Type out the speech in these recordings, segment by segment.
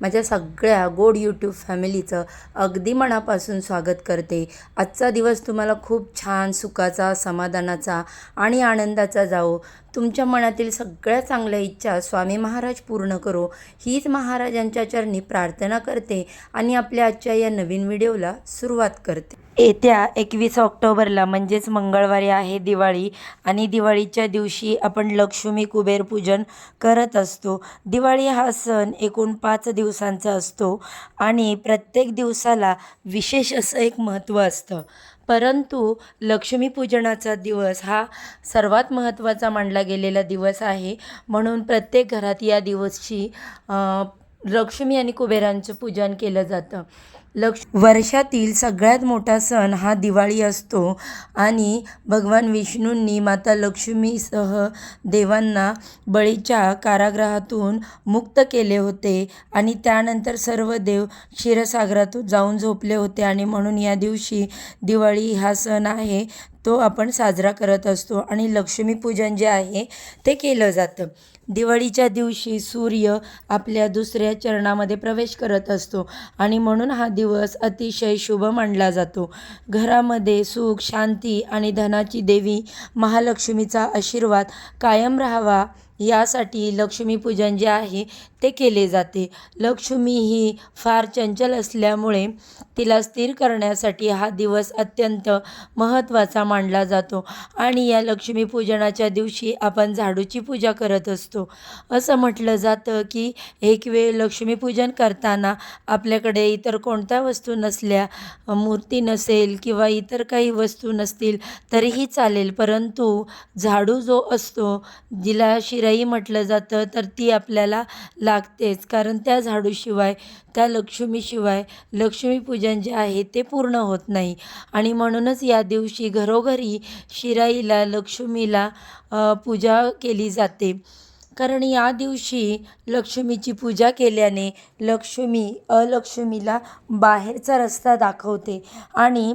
माझ्या सगळ्या गोड यूट्यूब फॅमिलीचं अगदी मनापासून स्वागत करते. आजचा दिवस तुम्हाला खूप छान सुखाचा समाधानाचा आणि आनंदाचा जावो. तुमच्या मनातील सगळ्या चांगल्या इच्छा स्वामी महाराज पूर्ण करो. हीच महाराजांच्या चरणी प्रार्थना करते आणि आपल्या आजच्या या नवीन व्हिडिओला सुरुवात करते. येत्या एकवीस ऑक्टोबरला म्हणजेच मंगळवारी आहे दिवाळी आणि दिवाळीच्या दिवशी आपण लक्ष्मी कुबेर पूजन करत असतो. दिवाळी हा सण एकूण पाच दिवसांचा असतो आणि प्रत्येक दिवसाला विशेष असं एक महत्त्व असतं. परंतु लक्ष्मीपूजनाचा दिवस हा सर्वात महत्त्वाचा मानला गेलेला दिवस आहे. म्हणून प्रत्येक घरात या दिवशी लक्ष्मी आणि कुबेरांचं पूजन केलं जातं. लक्ष वर्षातील सगळ्यात मोठा सण हा दिवाळी असतो आणि भगवान विष्णूंनी माता लक्ष्मीसह देवांना बळीच्या कारागृहातून मुक्त केले होते आणि त्यानंतर सर्व देव क्षीरसागरातून जाऊन झोपले होते. आणि म्हणून या दिवशी दिवाळी हा सण आहे तो आपण साजरा करत असतो. आणि लक्ष्मीपूजन जे आहे ते केलं जातं. दिवाळीच्या दिवशी सूर्य आपल्या दुसऱ्या चरणामध्ये प्रवेश करत असतो आणि म्हणून हा दिवस अतिशय शुभ मानला जातो. घरामध्ये सुख शांती आणि धनाची देवी महालक्ष्मीचा आशीर्वाद कायम राहावा यासाठी लक्ष्मीपूजन जे आहे ते केले जाते. लक्ष्मी ही फार चंचल असल्यामुळे तिला स्थिर करण्यासाठी हा दिवस अत्यंत महत्त्वाचा मानला जातो आणि या लक्ष्मीपूजनाच्या दिवशी आपण झाडूची पूजा करत असतो. असं म्हटलं जातं की एक वेळ लक्ष्मीपूजन करताना आपल्याकडे इतर कोणत्या वस्तू नसल्या मूर्ती नसेल किंवा इतर काही वस्तू नसतील तरीही चालेल. परंतु झाडू जो असतो जिला किराई म्हटलं जातं तर ती आपल्याला लागतेच. कारण त्या झाडूशिवाय त्या लक्ष्मीशिवाय लक्ष्मीपूजन जे आहे ते पूर्ण होत नाही. आणि म्हणूनच या दिवशी घरोघरी शिराईला लक्ष्मीला पूजा केली जाते. कारण या दिवशी लक्ष्मीची पूजा केल्याने लक्ष्मी अलक्ष्मीला बाहेरचा रस्ता दाखवते. आणि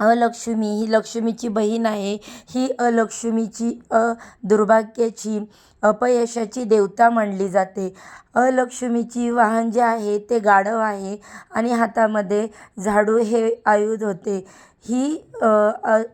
अलक्ष्मी ही लक्ष्मीची बहीण आहे. ही अलक्ष्मीची अ दुर्भाग्याची अपयशाची देवता मानली जाते. अलक्ष्मीची वाहन जे आहे ते गाढव आहे आणि हातामध्ये झाडू हे आयुध होते. ही अ,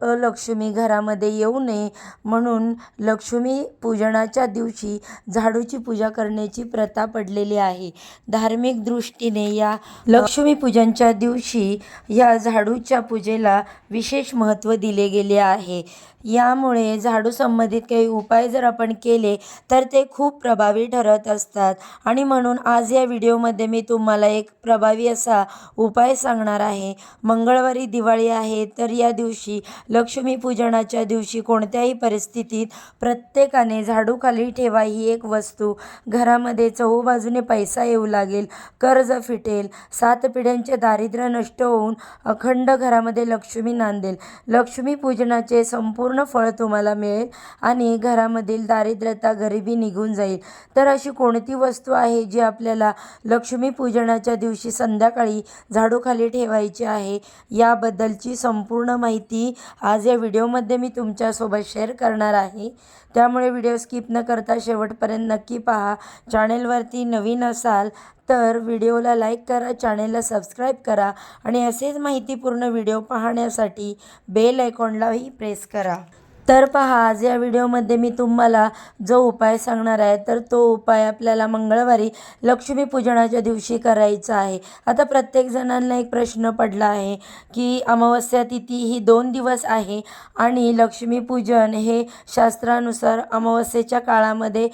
अलक्ष्मी घरामध्ये येऊ नये म्हणून लक्ष्मी पूजनाच्या दिवशी झाडूची पूजा करण्याची प्रथा पडलेली आहे. धार्मिक दृष्टीने या लक्ष्मीपूजनच्या दिवशी या झाडूच्या पूजेला विशेष महत्त्व दिले गेले आहे. यामुळे झाडू संबंधित काही उपाय जर आपण केले तर ते खूप प्रभावी ठरत असतात. आणि म्हणून आज या व्हिडिओमध्ये मी तुम्हाला एक प्रभावी असा उपाय सांगणार आहे. मंगळवारी दिवाळी आहे तर या दिवशी लक्ष्मीपूजनाच्या दिवशी कोणत्याही परिस्थितीत प्रत्येकाने झाडूखाली ठेवा ही एक वस्तू. घरामध्ये चहूबाजूने पैसा येऊ लागेल कर्ज फिटेल सात पिढ्यांचे दारिद्र्य नष्ट होऊन अखंड घरामध्ये लक्ष्मी नांदेल. लक्ष्मीपूजनाचे संपूर्ण फळ तुम्हाला मिळेल आणि घरामधील दारिद्र्यता गरिबी निघून जाईल. तर अशी कोणती वस्तू आहे जी आपल्याला लक्ष्मीपूजनाच्या दिवशी संध्याकाळी झाडूखाली ठेवायची आहे? याबद्दलची संपूर्ण माहिती आज या व्हिडिओमध्ये मी तुमच्यासोबत शेअर करणार आहे. त्यामुळे व्हिडिओ स्किप न करता शेवटपर्यंत नक्की पहा. चॅनेलवरती नवीन असाल तर व्हिडिओला लाईक करा चॅनेलला सबस्क्राईब करा आणि असेच माहितीपूर्ण व्हिडिओ पाहण्यासाठी बेल आयकॉनलाही प्रेस करा. तर पहा आज या व्हिडिओमध्ये मी तुम्हाला जो उपाय सांगणार आहे तर तो उपाय आपल्याला मंगळवारी लक्ष्मीपूजनाच्या दिवशी करायचा आहे. आता प्रत्येक जणांना एक प्रश्न पडला आहे की अमावस्या तिथी ही दोन दिवस आहे आणि लक्ष्मीपूजन हे शास्त्रानुसार अमावस्येच्या काळामध्ये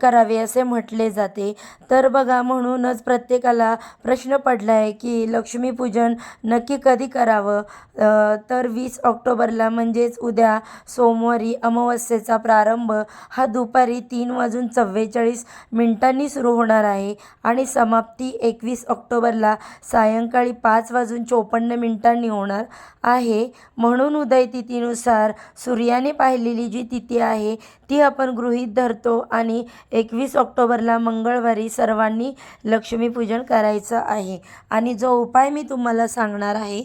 करावे असे म्हटले जाते. तर बघा म्हणूनच प्रत्येकाला प्रश्न पडला आहे की लक्ष्मीपूजन नक्की कधी करावं? तर वीस ऑक्टोबरला म्हणजेच उद्या सोम सोमवारी अमावस्येचा प्रारंभ. हा दुपारी तीन वाजून चव्वेचाळीस मिनिटांनी सुरू होणार आहे आणि समाप्ती एकवीस ऑक्टोबरला सायंकाळी पाच वाजून चोपन्न मिनिटांनी होणार आहे. म्हणून उदय तिथीनुसार सूर्याने पाहिलेली जी तिथी आहे ती आपण गृहीत धरतो आणि एकवीस ऑक्टोबरला मंगळवारी सर्वांनी लक्ष्मीपूजन करायचं आहे. आणि जो उपाय मी तुम्हाला सांगणार आहे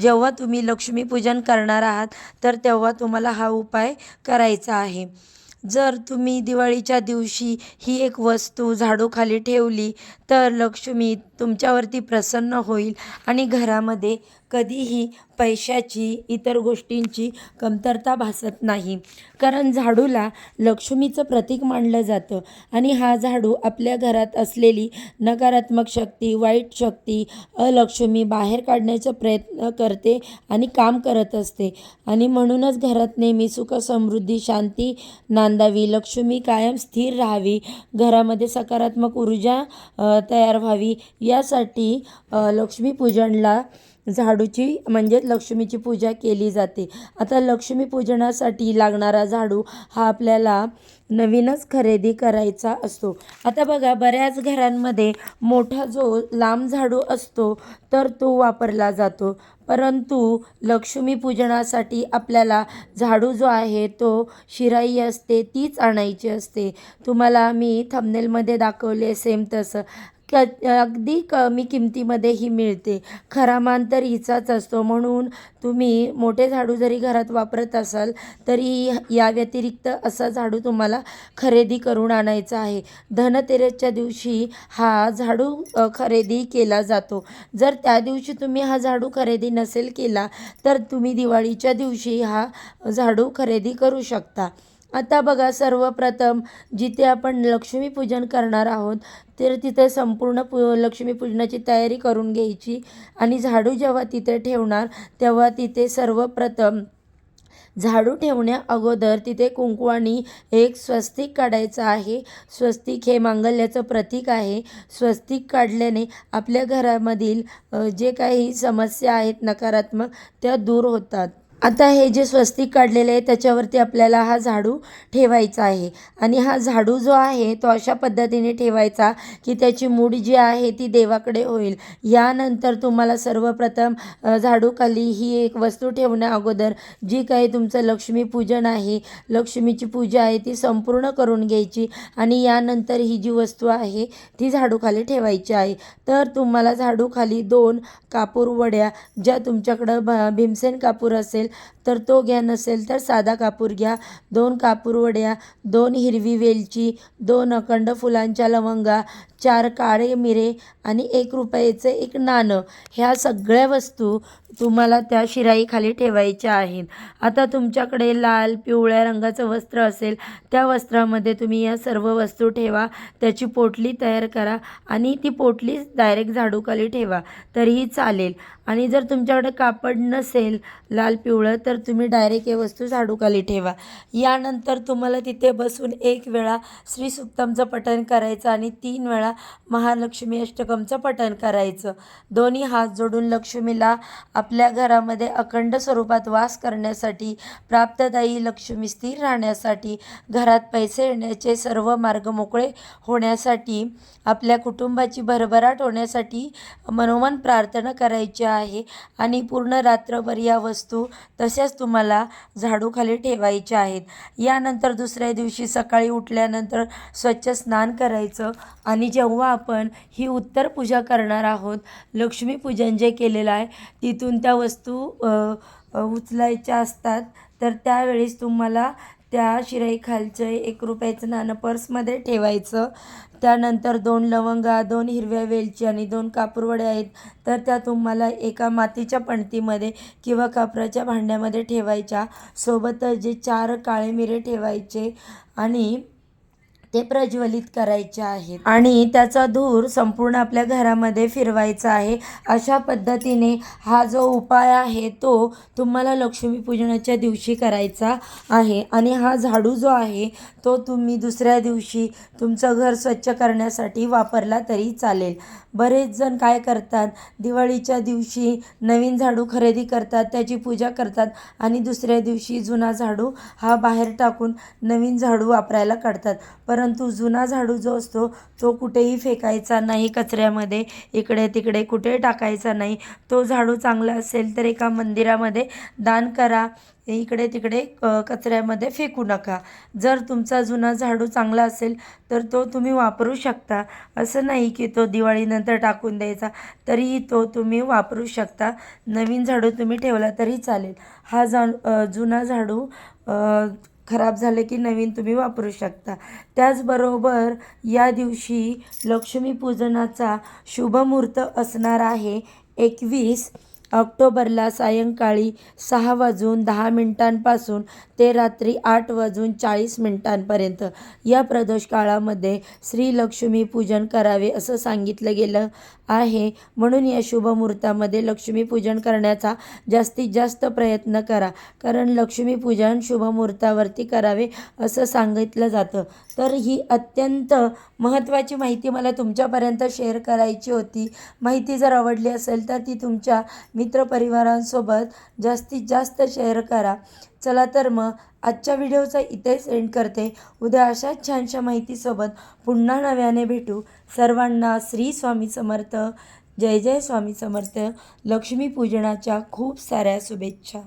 जेव्हा तुम्ही लक्ष्मीपूजन करणार आहात तर तेव्हा तुम्हाला हा उपाय उपाय करायचा आहे. जर तुम्ही दिवाळीच्या दिवशी ही एक वस्तू झाडूखाली ठेवली तर लक्ष्मी तुमच्यावरती प्रसन्न होईल आणि घरामध्ये कधीही पैशाची इतर गोष्टींची कमतरता भासत नाही. कारण झाडूला लक्ष्मीचं प्रतीक मानलं जातं आणि हा झाडू आपल्या घरात असलेली नकारात्मक शक्ती वाईट शक्ती अलक्ष्मी बाहेर काढण्याचा प्रयत्न करते आणि काम करत असते. आणि म्हणूनच घरात नेहमी सुख समृद्धी शांती नांदावी. लक्ष्मी कायम स्थिर राहावी. घरामध्ये सकारात्मक ऊर्जा तयार व्हावी. यासाठी लक्ष्मीपूजनला झाडूची म्हणजे लक्ष्मीची पूजा केली जाते. आता लक्ष्मीपूजनासाठी लागणारा झाडू हा आपल्याला नवीनच खरेदी करायचा असतो. आता बघा बऱ्याच घरांमध्ये मोठा जो लांब झाडू असतो तर तो वापरला जातो. परंतु लक्ष्मीपूजनासाठी आपल्याला झाडू जो आहे तो शिराई असते तीच आणायची असते. तुम्हाला मी थंबनेलमध्ये दाखवले सेम तसं. क अगदी कमी किमतीमध्ये ही मिळते. खरा मान तर हिचाच असतो. म्हणून तुम्ही मोठे झाडू जरी घरात वापरत असाल तरी या व्यतिरिक्त असा झाडू तुम्हाला खरेदी करून आणायचा आहे. धनतेरसच्या दिवशी हा झाडू खरेदी केला जातो. जर त्या दिवशी तुम्ही हा झाडू खरेदी नसेल केला तर तुम्ही दिवाळीच्या दिवशी हा झाडू खरेदी करू शकता. आता बघा सर्वप्रथम जिथे आपण लक्ष्मीपूजन करणार आहोत तर तिथे संपूर्ण पू लक्ष्मीपूजनाची तयारी करून घ्यायची. आणि झाडू जेव्हा तिथे ठेवणार तेव्हा तिथे सर्वप्रथम झाडू ठेवण्या अगोदर तिथे कुंकवानी एक स्वस्तिक काढायचं आहे. स्वस्तिक हे मांगल्याचं प्रतीक आहे. स्वस्तिक काढल्याने आपल्या घरामधील जे काही समस्या आहेत नकारात्मक त्या दूर होतात. आता हे जे स्वस्तिक काढलेले आहे त्याच्यावरती आपल्याला हा झाडू ठेवायचा आहे. आणि हा झाडू जो आहे तो अशा पद्धतीने ठेवायचा की त्याची मूड जी आहे ती देवाकडे होईल. यानंतर तुम्हाला सर्वप्रथम झाडूखाली ही एक वस्तू ठेवण्या अगोदर जी काही तुमचं लक्ष्मीपूजन आहे लक्ष्मीची पूजा आहे ती संपूर्ण करून घ्यायची. आणि यानंतर ही जी वस्तू आहे ती झाडूखाली ठेवायची आहे. तर तुम्हाला झाडूखाली दोन कापूर वड्या ज्या तुमच्याकडं भ भीमसेन कापूर असेल तर तो घ्या नसेल तर साधा कापूर घ्या दोन कापूर वड्या दोन हिरवी वेलची दोन अखंड फुलांच्या लवंगा चार काळे मिरे आणि एक रुपयाचं एक नाणं. ह्या सगळ्या वस्तू तुम्हाला त्या शिराईखाली ठेवायच्या आहेत. आता तुमच्याकडे लाल पिवळ्या रंगाचं वस्त्र असेल त्या वस्त्रामध्ये तुम्ही या सर्व वस्तू ठेवा त्याची पोटली तयार करा आणि ती पोटली डायरेक्ट झाडूखाली ठेवा तरीही चालेल. आणि जर तुमच्याकडे कापड नसेल लाल पिवळं तर तुम्ही डायरेक्ट हे वस्तू झाडूखाली ठेवा. यानंतर तुम्हाला तिथे बसून एक वेळा श्री सुक्तमचं पठण करायचं आणि तीन वेळा महालक्ष्मी अष्टकमचं पठण करायचं. दोन्ही हात जोडून लक्ष्मीला आपल्या घरामध्ये अखंड स्वरूपात वास करण्यासाठी प्राप्तदायी लक्ष्मी स्थिर राहण्यासाठी घरात पैसे येण्याचे सर्व मार्ग मोकळे होण्यासाठी आपल्या कुटुंबाची भरभराट होण्यासाठी मनोमन प्रार्थना करायची आहे आणि पूर्ण रात्रभर या वस्तू तशाच तुम्हाला झाडूखाली ठेवायच्या आहेत. यानंतर दुसऱ्या दिवशी सकाळी उठल्यानंतर स्वच्छ स्नान करायचं. आणि जेव्हा आपण ही उत्तर पूजा करणार आहोत लक्ष्मीपूजन जे केलेलं आहे तिथून त्या वस्तू उचलायच्या असतात. तर त्यावेळेस तुम्हाला त्या शिराईखालचं एक रुपयाचं नाणं पर्समध्ये ठेवायचं. त्यानंतर दोन लवंगा दोन हिरव्या वेलची आणि दोन कापूरवड्या आहेत. तर त्या तुम्हाला एका मातीच्या पणतीमध्ये किंवा कापराच्या भांड्यामध्ये ठेवायच्या. सोबतच जे चार काळे मिरे ठेवायचे आणि ते प्रज्वलित करायचे आहेत. आणि त्याचा धूर संपूर्ण आपल्या घरामध्ये फिरवायचा आहे. अशा पद्धतीने हा जो उपाय आहे तो तुम्हाला लक्ष्मीपूजनाच्या दिवशी करायचा आहे. आणि हा झाडू जो आहे तो तुम्ही दुसऱ्या दिवशी तुमचं घर स्वच्छ करण्यासाठी वापरला तरी चालेल. बरेच जण काय करतात? दिवाळीच्या दिवशी नवीन झाडू खरेदी करतात त्याची पूजा करतात आणि दुसऱ्या दिवशी जुना झाडू हा बाहेर टाकून नवीन झाडू वापरायला काढतात. पर परंतु जुना झाडू जो असतो तो कुठेही फेकायचा नाही कचऱ्यामध्ये. इकडे तिकडे कुठे टाकायचा नाही. तो झाडू चांगला असेल तर एका मंदिरामध्ये दान करा. इकडे तिकडे क कचऱ्यामध्ये फेकू नका. जर तुमचा जुना झाडू चांगला असेल तर तो तुम्ही वापरू शकता. असं नाही की तो दिवाळीनंतर टाकून द्यायचा तरीही तो तुम्ही वापरू शकता. नवीन झाडू तुम्ही ठेवला तरी चालेल. हा जा जुना झाडू खराब झाले की नवीन तुम्ही वापरू शकता. त्याचबरोबर या दिवशी लक्ष्मीपूजनाचा शुभमुहूर्त असणार आहे एकवीस ऑक्टोबरला सायंकाळी सहा वाजून दहा मिनिटांपासून ते रात्री आठ वाजून चाळीस मिनिटांपर्यंत. या प्रदोष काळामध्ये श्री लक्ष्मी पूजन करावे असं सांगितलं गेलं आहे. म्हणून या शुभ मुहूर्तामध्ये लक्ष्मीपूजन करण्याचा जास्तीत जास्त प्रयत्न करा. कारण लक्ष्मीपूजन शुभमुहूर्तावरती करावे असं सांगितलं जातं. तर ही अत्यंत महत्त्वाची माहिती मला तुमच्यापर्यंत शेअर करायची होती. माहिती जर आवडली असेल तर ती तुमच्या मित्रपरिवारांसोबत जास्तीत जास्त शेअर करा. चला तर मग आजच्या व्हिडिओचा इथे सेंड करते. उद्या अशाच छानशा माहितीसोबत पुन्हा नव्याने भेटू. सर्वांना श्री स्वामी समर्थ जय जय स्वामी समर्थ लक्ष्मीपूजनाच्या खूप साऱ्या शुभेच्छा.